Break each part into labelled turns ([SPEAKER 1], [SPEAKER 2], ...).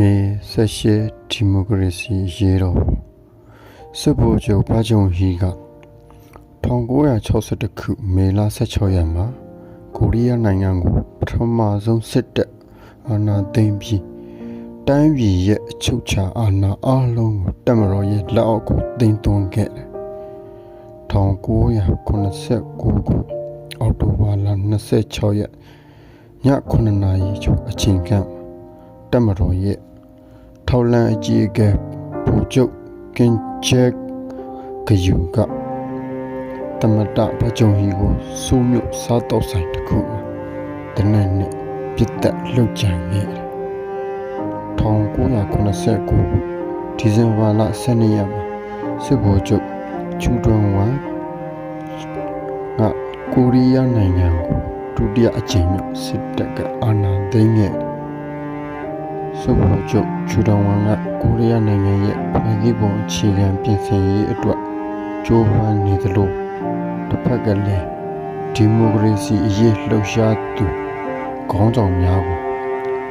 [SPEAKER 1] မေဆက်ရှိဒီမိုကရေစီရေတော်စစ်ဗိုလ်ချုပ်ဘာကြုံဟီက1962ခုမေလ16ရက်မှာကိုရီးယားနိုင်ငံကိုပထမဆုံးစစ်တပ်အာဏာသိမ်းပြီးတိုင်းပြည်ရဲ့အချုပ်အခြာအာဏာအလုံးကိုတပ်မတော်ရဲ့လက်အောက်ကိုသိမ်းသွင်းခဲ့တယ်1989ခုအောက်တိုဘာလ26ရက်ည9နာရီကျော်အချိန်က တပ်မတော်ရဲ့ထောက်လန်အကြီးအကဲဗိုလ်ချုပ်ကင်ချက်ကယူကတမတဘကြုံဟီကိုစုမြို့စားတော့ဆိုင်တစ်ခုမှာတနက်နေ့ပြစ်တက်လှုပ်ကြံခဲ့တယ်1989ဒီဇင်ဘာလ12ရက်မှာစစ်ဗိုလ်ချုပ်ချူတွန်ဝမ်ကကိုရီးယားနိုင်ငံကိုဒုတိယအကြိမ်မြောက်စစ်တပ်ကအာဏာသိမ်းခဲ့တယ် စုပ်ဖို့ချုပ်ချူတောင်ဝမ်ကကိုရီးယားနိုင်ငံရဲ့ဖွဲ့စည်းပုံအခြေခံပြင်ဆင်ရေးအတွက်ကြိုးပမ်းနေသလိုတစ်ဖက်ကလည်းဒီမိုကရေစီအရေးလှုပ်ရှားသူခေါင်းဆောင်များကို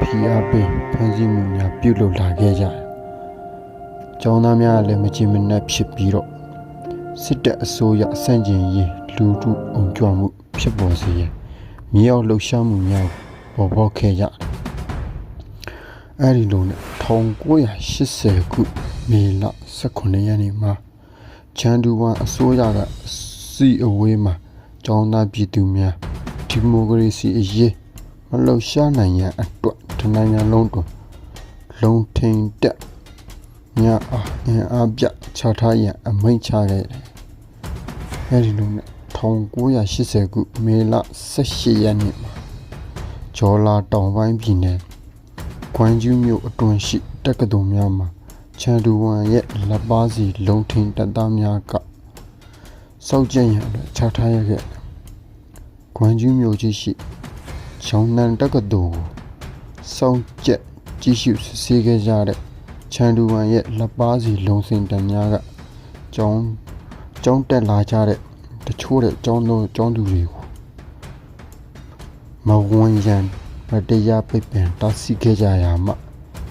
[SPEAKER 1] ဖိအားပေးဖန်ဆီးမှုများပြုလုပ်လာခဲ့ကြတယ်။ကျောင်းသားများလည်းမကြင်မနှက်ဖြစ်ပြီးတော့စစ်တပ်အစိုးရအဆန့်ကျင်ရေးလူထုအုံကြွမှုဖြစ်ပေါ်စေရန်မြေအောက်လှုပ်ရှားမှုများပေါ်ပေါက်ခဲ့ကြတယ်။ အဲဒီလိုနဲ့1980ခုမေလ18ရက်နေ့မှာချန်ဒူဝမ်အစိုးရကစီအဝေးမှာကျောင်းသားပြည်သူများဒီမိုကရေစီအရေးမလှုပ်ရှားနိုင်ရန်အတွက်တနိုင်ငံလုံးတွင်လုံထိန်တက်များအားအင်အားပြချထားရန်အမိန့်ချခဲ့တယ်။အဲဒီလိုနဲ့1980ခုမေလ18ရက်နေ့မှာဂျော်လာတောင်ပိုင်းပြည်နယ် ကွမ်ကျူးမြို့အတွင်းရှိတက္ကသိုလ်များမှာချန်ဒူဝမ်ရဲ့လက်ပါစီလုံထင်တပ်သားများကစောက်ကျင်ရန်အတွက်ချထားရခဲ့တယ်။ကွမ်ကျူးမြို့ကြီးရှိချောင်းနန်တက္ကသိုလ်ကိုစောင့်ကျက်ကြီးစုစစ်ဆေးခဲ့ကြတဲ့ချန်ဒူဝမ်ရဲ့လက်ပါစီလုံစင်တပ်များကကျောင်းကျောင်းတက်လာကြတဲ့တချို့တဲ့ကျောင်းသူကျောင်းသူတွေကိုမဝန်ရန် မတရားပိတ်ပင်တားဆီးခဲ့ကြရမှာ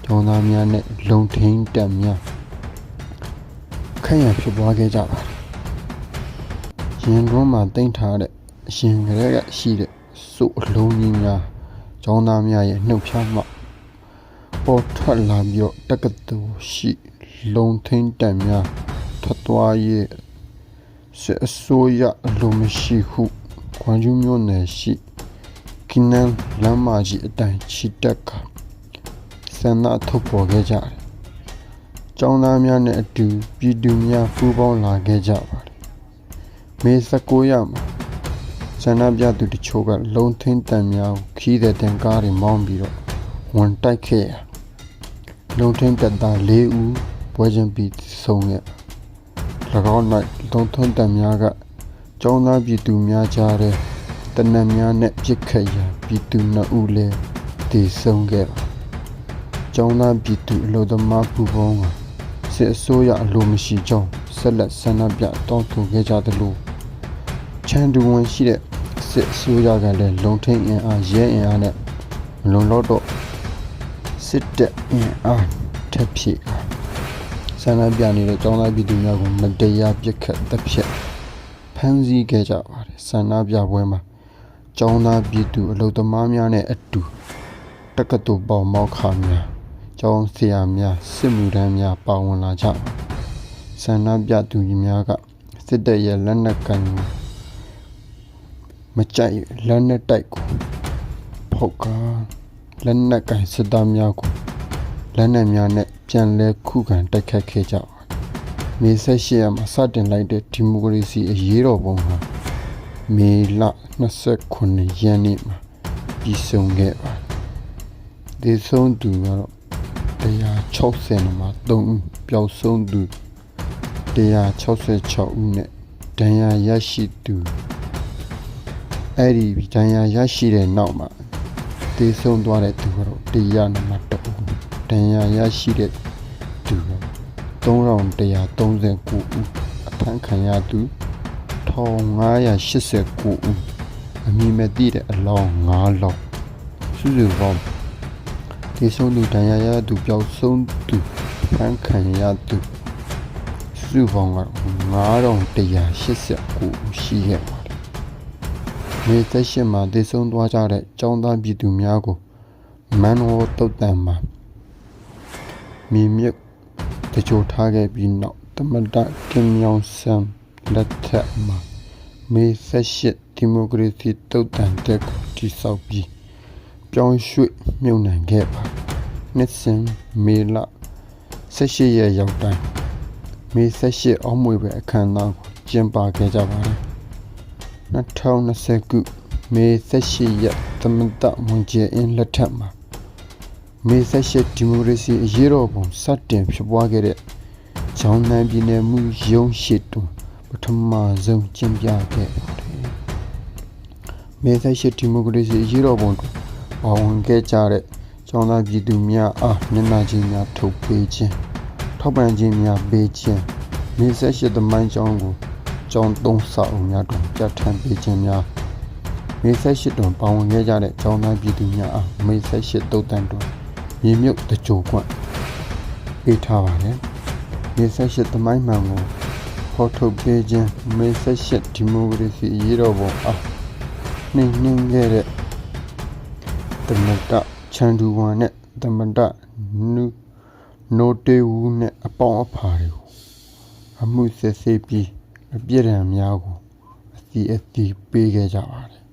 [SPEAKER 1] ကျောင်းသားများနဲ့လုံထင်းတက်များခန့်ရဖြစ်ပွားခဲ့ကြပါတယ်။ရင်တွန်းမှာတင်ထားတဲ့အရှင်ကလေးကရှိတဲ့စုအလုံးကြီးများကျောင်းသားများရဲ့နှုတ်ဖြားမှပေါ်ထွက်လာပြီးတော့တက္ကသိုလ်ရှိလုံထင်းတက်များထွက်သွားရဲ့စစ်အစိုးရအလိုမရှိဟုခွန်ကျူးမျိုးနယ်ရှိ ကင်းနန်လမ်းမကြီးအတိုင်းချီတက်ကဆန္ဒထုတ်ပေါ်ခဲ့ကြတယ်။ကျောင်းသားများနဲ့အတူပြည်သူများပူးပေါင်းလာခဲ့ကြပါတယ်။မေ19ရက်မှာဆန္ဒပြသူတချို့ကလုံထင်းတန်များကိုခီးတဲ့တန်ကားတွေမောင်းပြီးတော့ဝန်တိုက်ခဲ့ရလုံထင်းတက်သား၄ဦးပွဲချင်းပြီးဆုံးခဲ့၎င်း၌လုံထွန်းတန်များကကျောင်းသားပြည်သူများကြားတဲ့တနက်များနဲ့ပြစ်ခတ်ရန် ပြည်သူနှစ်ဦးလည်းတည်ဆုံခဲ့ပါကျောင်းသားပြည်သူအလို့သမားပူပေါင်းကစစ်အစိုးရအလိုမရှိကြောင်းဆက်လက်ဆန္ဒပြတောင်းဆိုခဲ့ကြသလိုချန်ဒူဝန်ရှိတဲ့စစ်အစိုးရကလည်းလုံထိန်အင်အားရဲအင်အားနဲ့မလုံလောက်တော့စစ်တပ်အင်အားထပ်ဖြည့်ဆန္ဒပြနေတဲ့ကျောင်းသားပြည်သူများကိုမတရားပြစ်ခတ်တပ်ဖြတ်ဖမ်းဆီးခဲ့ကြပါတယ်ဆန္ဒပြပွဲမှာ ကျောင်းသားပြည်သူအလုသမားများနဲ့အတူတက္ကသိုလ်ပေါမောက်ခါများကျောင်းဆရာများစစ်မှုထမ်းများပါဝင်လာကြဆန္ဒပြသူကြီးများကစစ်တပ်ရဲ့လက်နက်ကင်မကြိုက်လက်နက်တိုက်ကိုဖောက်ကလက်နက်ကင်စစ်သားများကိုလက်နက်များနဲ့ပြန်လဲခုခံတိုက်ခတ်ခဲ့ကြပါတယ်။မေဆက်ရှိရမှာစတင်လိုက်တဲ့ဒီမိုကရေစီအရေးတော်ပုံဟာ မေလ29ရက်နေ့မှာပြီးဆုံးခဲ့ပါတယ်။ဒီဆုံးသူကတော့160မှာ3ဦးပျောက်ဆုံးသူ166ဦးနဲ့ဒဏ်ရာရရှိသူအဲ့ဒီဒဏ်ရာရရှိတဲ့နောက်မှာတေဆုံးသွားတဲ့သူကတော့100နံပါတ်2ဦးဒဏ်ရာရရှိတဲ့သူ3139ဦးအဖမ်းခံရသူ 1589ဦးအမည်မသိတဲ့အလောင်း9လောင်းစုစုပေါင်းဒီဆုံးသူဒဏ်ရာရသူပျောက်ဆုံးသူဖမ်းခံရသူစုပေါင်းက9189ရှိခဲ့ပါတယ်။မြေသက်ရှိမှာတည်ဆုံးသွားကြတဲ့ចောင်းသားပြည်သူများကိုမန်ဟောတုတ်တန်မှာမြေမြုပ်တကြိုထားခဲ့ပြီးနောက်တမတကင်မြောင်ဆမ် လက်ထက်မှာမေသက်ရှိဒီမိုကရေစီတုတ်တန်တဲ့ကိုတိဆောက်ပြီးပြောင်းရွှေ့မြုပ်နှံခဲ့ပါတယ်။နှစ်စဉ်မေလ18ရက်ရောက်တိုင်းမေ18အောက်မွေပဲအခမ်းအနားကိုကျင်းပခဲ့ကြပါတယ်။2020ခုမေ18ရက်သမတဝန်ကျင်းအင်းလက်ထက်မှာမေ18ဒီမိုကရေစီအရေးတော်ပုံစတင်ဖြစ်ပွားခဲ့တဲ့ဂျောင်းနန်ပြည်နယ်မှုရုံးရှိတွင်ပ ထမဆုံးကျင်းပခဲ့ပါတယ်။မေ18ဒီမိုကရေစီအရေးတော်ပုံတွင်ပါဝင်ခဲ့ကြတဲ့ကျောင်းသားပြည်သူများအားမျက်နှာချင်းများထုတ်ပေးခြင်းထောက်ပံ့ခြင်းများပေးခြင်းမေ18သမိုင်းကျောင်းကိုကျောင်းသုံးစာအုပ်များတွင်ပြဋ္ဌာန်းပေးခြင်းများမေ18တွင်ပါဝင်ခဲ့ကြတဲ့ကျောင်းသားပြည်သူများအားမေ18တုတ်တန်တွင်မြေမြုပ်တကြိုကွန့်ပေးထားပါတယ်မေ18သမိုင်းမှန်ကို ဖော်ထုတ်ပေးခြင်းမေ18ဒီမိုကရေစီအရေးတော်ပုံအားနှိမ့်နှင်းခဲ့တဲ့သမတချန်ဒူဝါနဲ့သမတနုနိုတေဝူနဲ့အပေါင်းအဖာတွေကိုအမှုစစ်ဆေးပြီးအပြစ်ဒဏ်များကိုအစီအစီပေးခဲ့ကြပါတယ်